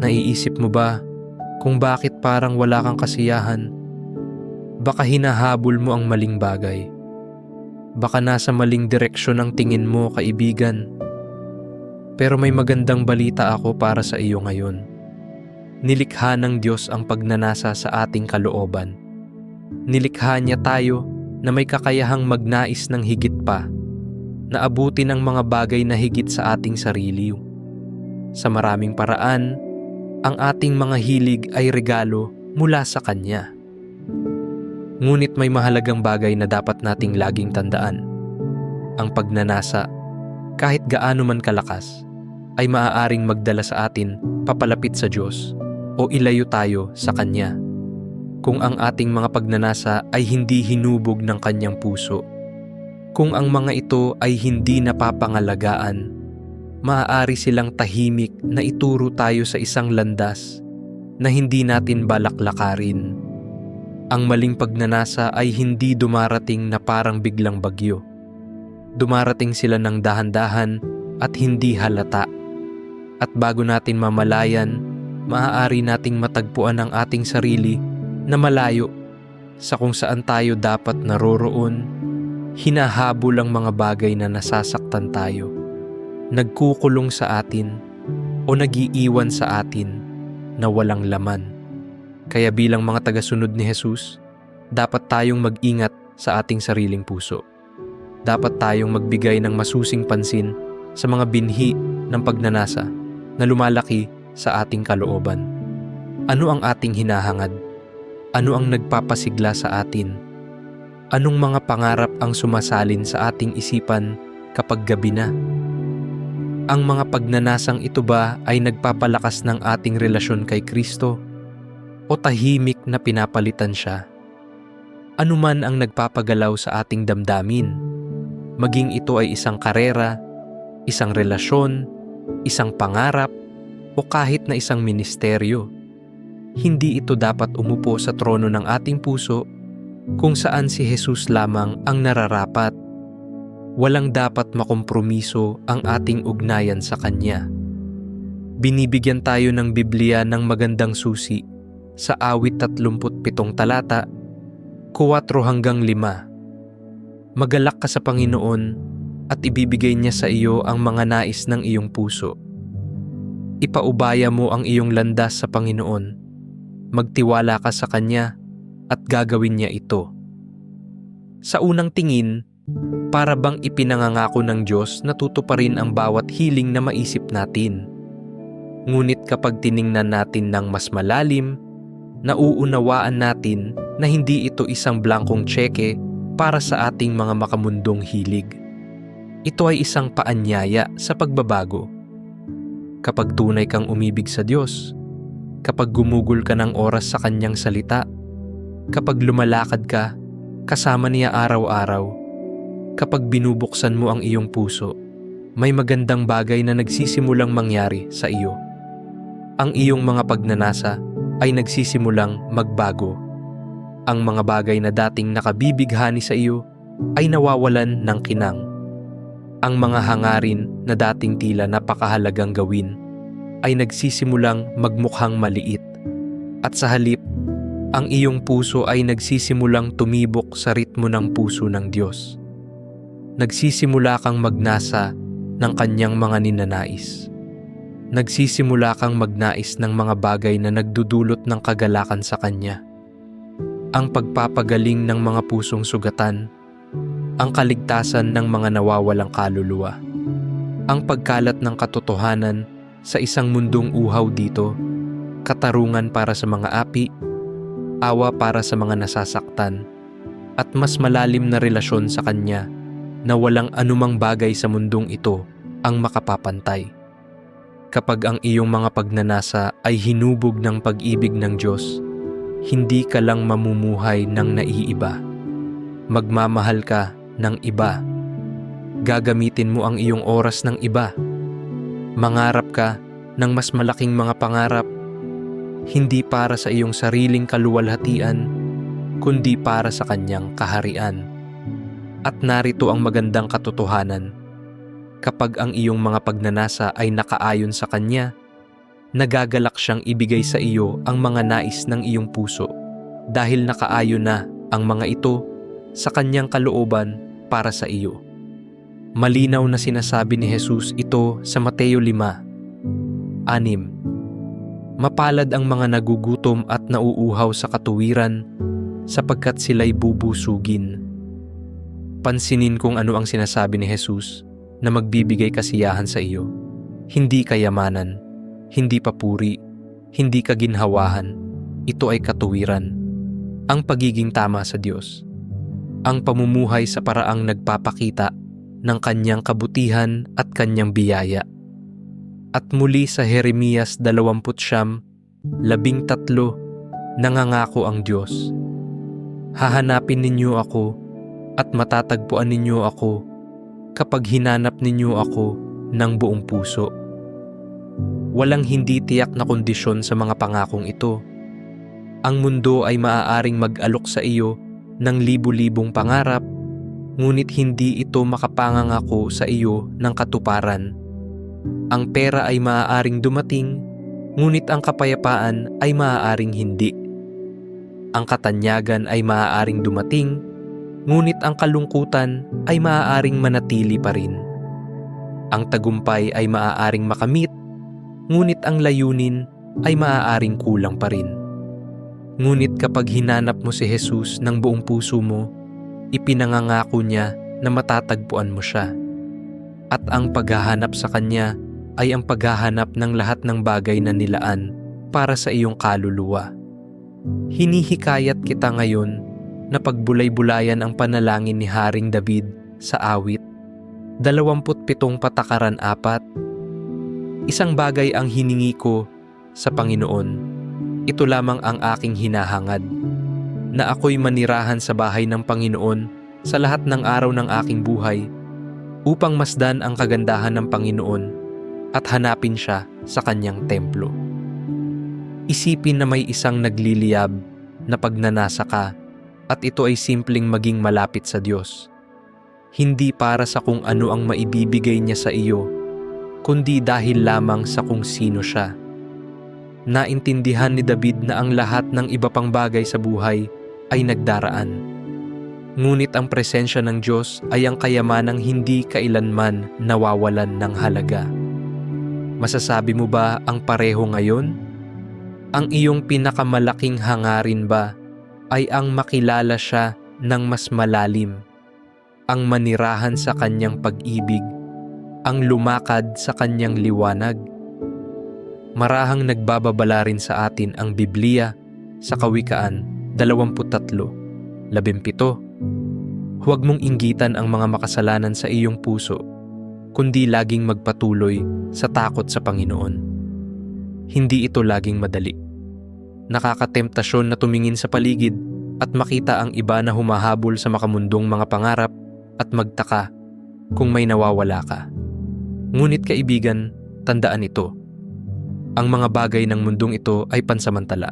Naiisip mo ba kung bakit parang wala kang kasiyahan? Baka hinahabol mo ang maling bagay. Baka nasa maling direksyon ang tingin mo, kaibigan. Pero may magandang balita ako para sa iyo ngayon. Nilikha ng Diyos ang pagnanasa sa ating kalooban. Nilikha niya tayo na may kakayahang magnais ng higit pa, na abutin ang mga bagay na higit sa ating sarili. Sa maraming paraan, ang ating mga hilig ay regalo mula sa Kanya. Ngunit may mahalagang bagay na dapat nating laging tandaan. Ang pagnanasa, kahit gaano man kalakas, ay maaaring magdala sa atin papalapit sa Diyos o ilayo tayo sa Kanya. Kung ang ating mga pagnanasa ay hindi hinubog ng Kanyang puso, kung ang mga ito ay hindi napapangalagaan, maaari silang tahimik na ituro tayo sa isang landas na hindi natin balaklakarin. Ang maling pagnanasa ay hindi dumarating na parang biglang bagyo. Dumarating sila ng dahan-dahan at hindi halata. At bago natin mamalayan, maaari nating matagpuan ang ating sarili na malayo sa kung saan tayo dapat naroroon, hinahabol ang mga bagay na nasasaktan tayo, nagkukulong sa atin o nagiiwan sa atin na walang laman. Kaya bilang mga tagasunod ni Jesus, dapat tayong mag-ingat sa ating sariling puso. Dapat tayong magbigay ng masusing pansin sa mga binhi ng pagnanasa na lumalaki sa ating kalooban. Ano ang ating hinahangad? Ano ang nagpapasigla sa atin? Anong mga pangarap ang sumasalin sa ating isipan kapag gabi na? Ang mga pagnanasang ito ba ay nagpapalakas ng ating relasyon kay Kristo? O tahimik na pinapalitan siya? Ano man ang nagpapagalaw sa ating damdamin, maging ito ay isang karera, isang relasyon, isang pangarap, o kahit na isang ministeryo, hindi ito dapat umupo sa trono ng ating puso kung saan si Jesus lamang ang nararapat walang dapat makompromiso ang ating ugnayan sa Kanya. Binibigyan tayo ng Biblia ng magandang susi sa awit 37 talata, 4 hanggang 5. Magalak ka sa Panginoon at ibibigay niya sa iyo ang mga nais ng iyong puso. Ipaubaya mo ang iyong landas sa Panginoon. Magtiwala ka sa Kanya at gagawin niya ito. Sa unang tingin, para bang ipinangangako ng Diyos na tutuparin ang bawat hiling na maisip natin. Ngunit kapag tiningnan natin ng mas malalim, nauunawaan natin na hindi ito isang blankong tseke para sa ating mga makamundong hilig. Ito ay isang paanyaya sa pagbabago. Kapag tunay kang umibig sa Diyos, kapag gumugol ka ng oras sa Kanyang salita, kapag lumalakad ka kasama niya araw-araw, kapag binubuksan mo ang iyong puso, may magandang bagay na nagsisimulang mangyari sa iyo. Ang iyong mga pagnanasa ay nagsisimulang magbago. Ang mga bagay na dating nakabibighani sa iyo ay nawawalan ng kinang. Ang mga hangarin na dating tila napakahalagang gawin ay nagsisimulang magmukhang maliit. At sa halip, ang iyong puso ay nagsisimulang tumibok sa ritmo ng puso ng Diyos nagsisimula kang magnasa ng kanyang mga ninanais. Nagsisimula kang magnais ng mga bagay na nagdudulot ng kagalakan sa kanya. Ang pagpapagaling ng mga pusong sugatan, ang kaligtasan ng mga nawawalang kaluluwa, ang pagkalat ng katotohanan sa isang mundong uhaw dito, katarungan para sa mga api, awa para sa mga nasasaktan, at mas malalim na relasyon sa Kanya na walang anumang bagay sa mundong ito ang makapapantay. Kapag ang iyong mga pagnanasa ay hinubog ng pag-ibig ng Diyos, hindi ka lang mamumuhay ng naiiba. Magmamahal ka ng iba. Gagamitin mo ang iyong oras ng iba. Mangarap ka ng mas malaking mga pangarap, hindi para sa iyong sariling kaluwalhatian, kundi para sa kanyang kaharian. At narito ang magandang katotohanan. Kapag ang iyong mga pagnanasa ay nakaayon sa Kanya, nagagalak siyang ibigay sa iyo ang mga nais ng iyong puso dahil nakaayon na ang mga ito sa kanyang kalooban para sa iyo. Malinaw na sinasabi ni Jesus ito sa Mateo 5. Anim. Mapalad ang mga nagugutom at nauuhaw sa katuwiran sapagkat sila'y bubusugin. Pansinin kung ano ang sinasabi ni Jesus na magbibigay kasiyahan sa iyo. Hindi kayamanan, hindi papuri, hindi kaginhawahan. Ito ay katuwiran. Ang pagiging tama sa Diyos. Ang pamumuhay sa paraang nagpapakita ng kanyang kabutihan at kanyang biyaya. At muli sa Jeremias 20 labing tatlo, nangangako ang Diyos. Hahanapin ninyo ako at matatagpuan ninyo ako kapag hinanap ninyo ako ng buong puso. Walang hindi tiyak na kondisyon sa mga pangakong ito. Ang mundo ay maaaring mag-alok sa iyo ng libu-libong pangarap, ngunit hindi ito makapangangako sa iyo ng katuparan. Ang pera ay maaaring dumating, ngunit ang kapayapaan ay maaaring hindi. Ang katanyagan ay maaaring dumating, ngunit ang kalungkutan ay maaaring manatili pa rin. Ang tagumpay ay maaaring makamit, ngunit ang layunin ay maaaring kulang pa rin. Ngunit kapag hinanap mo si Jesus ng buong puso mo, ipinangangako niya na matatagpuan mo siya. At ang paghahanap sa Kanya ay ang paghahanap ng lahat ng bagay na nilaan para sa iyong kaluluwa. Hinihikayat kita ngayon na pagbulay-bulayan ang panalangin ni Haring David sa awit. 27 patakaran apat. Isang bagay ang hiningi ko sa Panginoon. Ito lamang ang aking hinahangad. Na ako'y manirahan sa bahay ng Panginoon sa lahat ng araw ng aking buhay upang masdan ang kagandahan ng Panginoon at hanapin siya sa kanyang templo. Isipin na may isang nagliliyab na pagnanasa ka at ito ay simpleng maging malapit sa Diyos. Hindi para sa kung ano ang maibibigay niya sa iyo, kundi dahil lamang sa kung sino siya. Naintindihan ni David na ang lahat ng iba pang bagay sa buhay ay nagdaraan. Ngunit ang presensya ng Diyos ay ang kayamanang hindi kailanman nawawalan ng halaga. Masasabi mo ba ang pareho ngayon? Ang iyong pinakamalaking hangarin ba ay ang makilala siya ng mas malalim, ang manirahan sa kanyang pag-ibig, ang lumakad sa kanyang liwanag. Marahang nagbababala rin sa atin ang Biblia sa Kawikaan 23, 17. Huwag mong inggitan ang mga makasalanan sa iyong puso, kundi laging magpatuloy sa takot sa Panginoon. Hindi ito laging madali. Nakakatemptasyon na tumingin sa paligid at makita ang iba na humahabol sa makamundong mga pangarap at magtaka kung may nawawala ka. Ngunit kaibigan, tandaan ito. Ang mga bagay ng mundong ito ay pansamantala.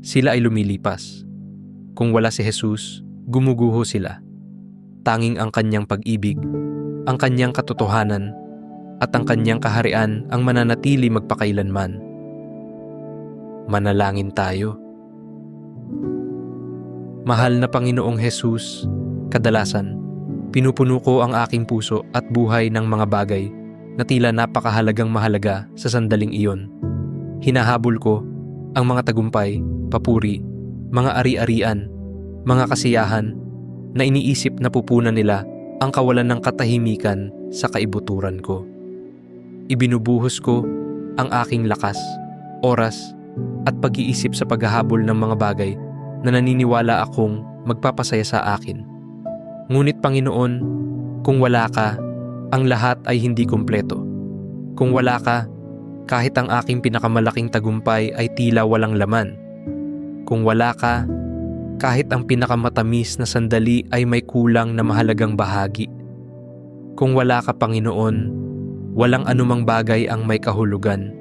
Sila ay lumilipas. Kung wala si Jesus, gumuguho sila. Tanging ang kanyang pag-ibig, ang kanyang katotohanan, at ang kanyang kaharian ang mananatili magpakailanman. Manalangin tayo. Mahal na Panginoong Jesus, kadalasan, pinupuno ko ang aking puso at buhay ng mga bagay na tila napakahalagang mahalaga sa sandaling iyon. Hinahabol ko ang mga tagumpay, papuri, mga ari-arian, mga kasiyahan na iniisip na pupunan nila ang kawalan ng katahimikan sa kaibuturan ko. Ibinubuhos ko ang aking lakas, oras, at pag-iisip sa paghahabol ng mga bagay na naniniwala akong magpapasaya sa akin. Ngunit Panginoon, kung wala ka, ang lahat ay hindi kumpleto. Kung wala ka, kahit ang aking pinakamalaking tagumpay ay tila walang laman. Kung wala ka, kahit ang pinakamatamis na sandali ay may kulang na mahalagang bahagi. Kung wala ka Panginoon, walang anumang bagay ang may kahulugan.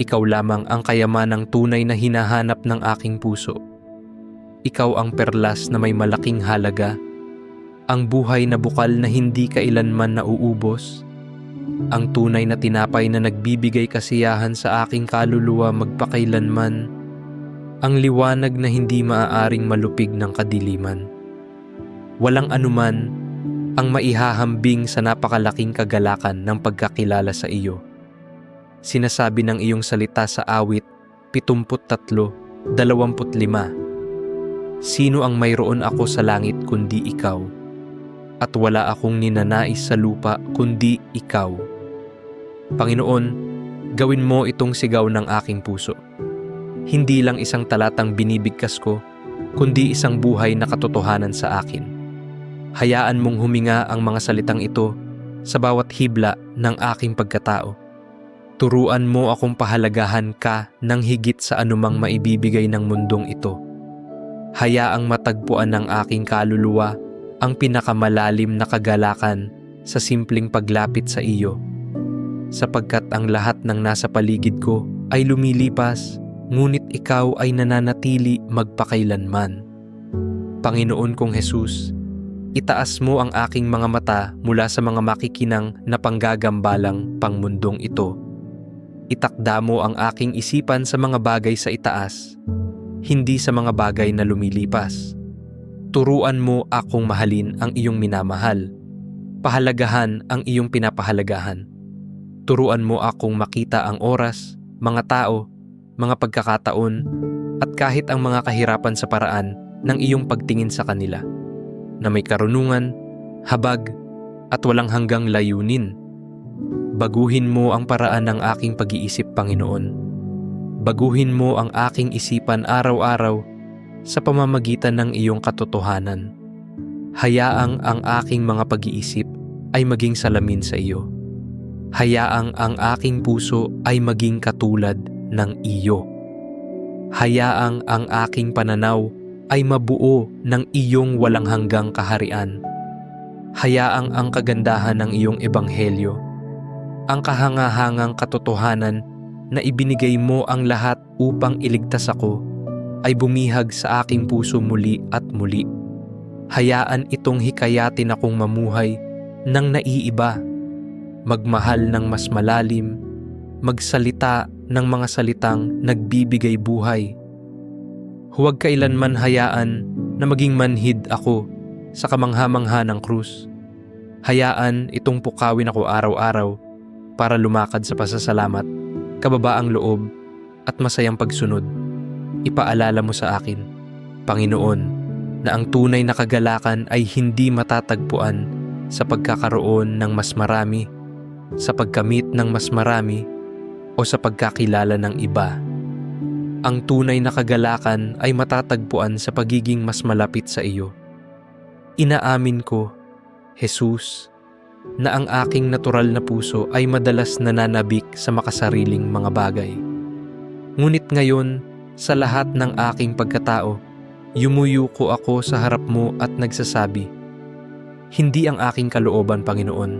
Ikaw lamang ang kayamanang tunay na hinahanap ng aking puso. Ikaw ang perlas na may malaking halaga, ang buhay na bukal na hindi kailanman nauubos, ang tunay na tinapay na nagbibigay kasiyahan sa aking kaluluwa magpakailanman, ang liwanag na hindi maaaring malupig ng kadiliman. Walang anuman ang maihahambing sa napakalaking kagalakan ng pagkakilala sa iyo. Sinasabi ng iyong salita sa awit 73, 25. Sino ang mayroon ako sa langit kundi ikaw? At wala akong ninanais sa lupa kundi ikaw. Panginoon, gawin mo itong sigaw ng aking puso. Hindi lang isang talatang binibigkas ko, kundi isang buhay na katotohanan sa akin. Hayaan mong huminga ang mga salitang ito sa bawat hibla ng aking pagkatao. Turuan mo akong pahalagahan ka ng higit sa anumang maibibigay ng mundong ito. Hayaang matagpuan ng aking kaluluwa ang pinakamalalim na kagalakan sa simpleng paglapit sa iyo. Sapagkat ang lahat ng nasa paligid ko ay lumilipas, ngunit ikaw ay nananatili magpakailanman. Panginoon kong Jesus, itaas mo ang aking mga mata mula sa mga makikinang na panggagambalang pangmundong ito Itakda mo ang aking isipan sa mga bagay sa itaas, hindi sa mga bagay na lumilipas. Turuan mo akong mahalin ang iyong minamahal. Pahalagahan ang iyong pinapahalagahan. Turuan mo akong makita ang oras, mga tao, mga pagkakataon, at kahit ang mga kahirapan sa paraan ng iyong pagtingin sa kanila, na may karunungan, habag, at walang hanggang layunin Baguhin mo ang paraan ng aking pag-iisip, Panginoon. Baguhin mo ang aking isipan araw-araw sa pamamagitan ng iyong katotohanan. Hayaang ang aking mga pag-iisip ay maging salamin sa iyo. Hayaang ang aking puso ay maging katulad ng iyo. Hayaang ang aking pananaw ay mabuo ng iyong walang hanggang kaharian. Hayaang ang kagandahan ng iyong ebanghelyo ang kahangahangang katotohanan na ibinigay mo ang lahat upang iligtas ako ay bumihag sa aking puso muli at muli. Hayaan itong hikayatin akong mamuhay ng naiiba, magmahal ng mas malalim, magsalita ng mga salitang nagbibigay buhay. Huwag kailanman hayaan na maging manhid ako sa kamangha-mangha ng krus. Hayaan itong pukawin ako araw-araw para lumakad sa pasasalamat, kababaang loob at masayang pagsunod. Ipaalala mo sa akin, Panginoon, na ang tunay na kagalakan ay hindi matatagpuan sa pagkakaroon ng mas marami, sa pagkamit ng mas marami, o sa pagkakilala ng iba. Ang tunay na kagalakan ay matatagpuan sa pagiging mas malapit sa iyo. Inaamin ko, Jesus, na ang aking natural na puso ay madalas nananabik sa makasariling mga bagay. Ngunit ngayon, sa lahat ng aking pagkatao, yumuyuko ako sa harap mo at nagsasabi, Hindi ang aking kalooban, Panginoon,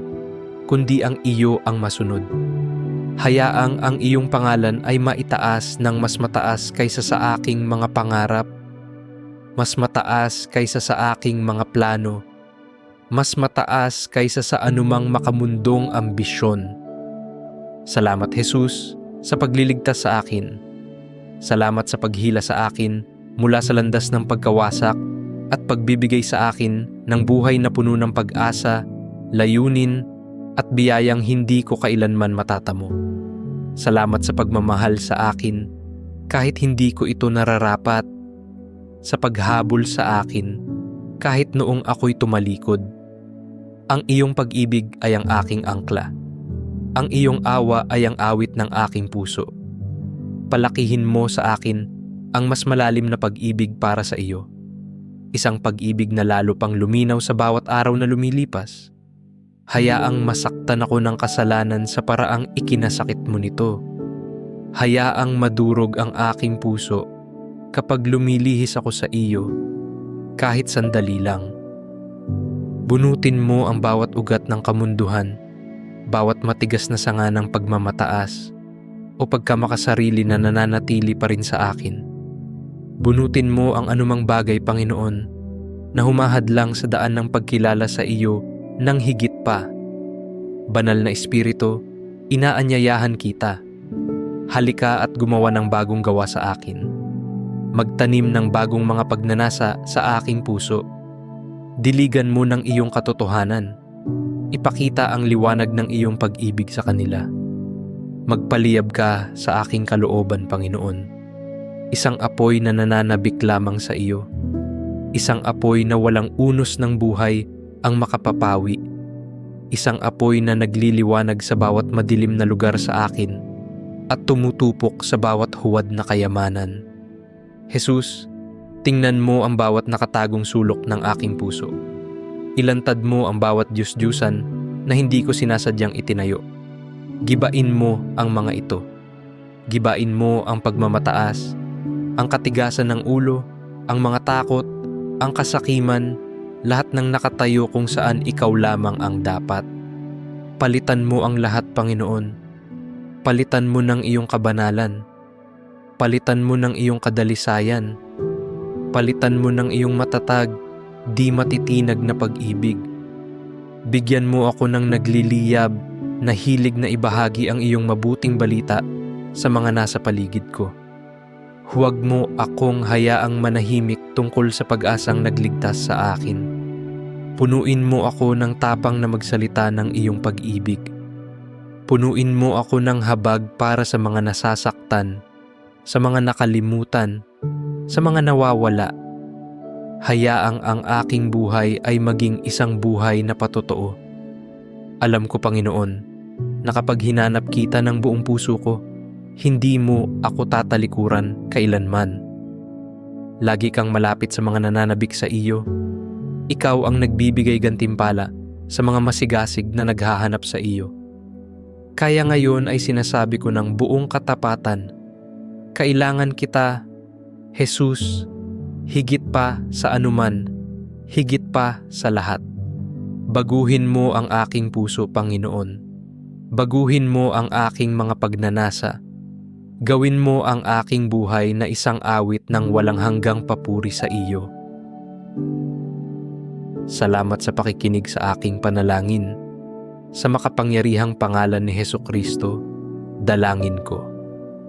kundi ang iyo ang masunod. Hayaang ang iyong pangalan ay maitaas ng mas mataas kaysa sa aking mga pangarap, mas mataas kaysa sa aking mga plano, mas mataas kaysa sa anumang makamundong ambisyon. Salamat Jesus sa pagliligtas sa akin. Salamat sa paghila sa akin mula sa landas ng pagkawasak at pagbibigay sa akin ng buhay na puno ng pag-asa, layunin at biyayang hindi ko kailanman matatamo. Salamat sa pagmamahal sa akin kahit hindi ko ito nararapat, sa paghabol sa akin kahit noong ako'y tumalikod ang iyong pag-ibig ay ang aking angkla. Ang iyong awa ay ang awit ng aking puso. Palakihin mo sa akin ang mas malalim na pag-ibig para sa iyo. Isang pag-ibig na lalo pang luminaw sa bawat araw na lumilipas. Hayaang masaktan ako ng kasalanan sa paraang ikinasakit mo nito. Hayaang madurog ang aking puso kapag lumilihis ako sa iyo, kahit sandali lang. Bunutin mo ang bawat ugat ng kamunduhan, bawat matigas na sanga ng pagmamataas o pagkamakasarili na nananatili pa rin sa akin. Bunutin mo ang anumang bagay, Panginoon, na humahad lang sa daan ng pagkilala sa iyo ng higit pa. Banal na Espiritu, inaanyayahan kita. Halika at gumawa ng bagong gawa sa akin. Magtanim ng bagong mga pagnanasa sa aking puso. Diligan mo ng iyong katotohanan. Ipakita ang liwanag ng iyong pag-ibig sa kanila. Magpaliyab ka sa aking kalooban, Panginoon. Isang apoy na nananabik lamang sa iyo. Isang apoy na walang unos ng buhay ang makapapawi. Isang apoy na nagliliwanag sa bawat madilim na lugar sa akin at tumutupok sa bawat huwad na kayamanan. Jesus, tingnan mo ang bawat nakatagong sulok ng aking puso. Ilantad mo ang bawat Diyos-Diyusan na hindi ko sinasadyang itinayo. Gibain mo ang mga ito. Gibain mo ang pagmamataas, ang katigasan ng ulo, ang mga takot, ang kasakiman, lahat ng nakatayo kung saan ikaw lamang ang dapat. Palitan mo ang lahat, Panginoon. Palitan mo ng iyong kabanalan. Palitan mo ng iyong kadalisayan. Palitan mo ng iyong matatag, di matitinag na pag-ibig. Bigyan mo ako ng nagliliyab na hilig na ibahagi ang iyong mabuting balita sa mga nasa paligid ko. Huwag mo akong hayaang manahimik tungkol sa pag-asang nagligtas sa akin. Punuin mo ako ng tapang na magsalita ng iyong pag-ibig. Punuin mo ako ng habag para sa mga nasasaktan, sa mga nakalimutan, sa mga nawawala. Hayaang ang aking buhay ay maging isang buhay na patotoo. Alam ko, Panginoon, na kapag hinanap kita ng buong puso ko, hindi mo ako tatalikuran kailanman. Lagi kang malapit sa mga nananabik sa iyo. Ikaw ang nagbibigay gantimpala sa mga masigasig na naghahanap sa iyo. Kaya ngayon ay sinasabi ko ng buong katapatan, kailangan kita, Jesus, higit pa sa anuman, higit pa sa lahat. Baguhin mo ang aking puso, Panginoon. Baguhin mo ang aking mga pagnanasa. Gawin mo ang aking buhay na isang awit ng walang hanggang papuri sa iyo. Salamat sa pakikinig sa aking panalangin. Sa makapangyarihang pangalan ni Heso Kristo, dalangin ko.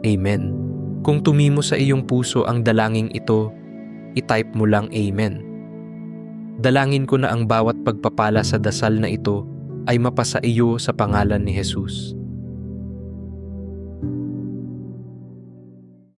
Amen. Kung tumimo sa iyong puso ang dalangin ito, itype mo lang Amen. Dalangin ko na ang bawat pagpapala sa dasal na ito ay mapasa iyo sa pangalan ni Jesus.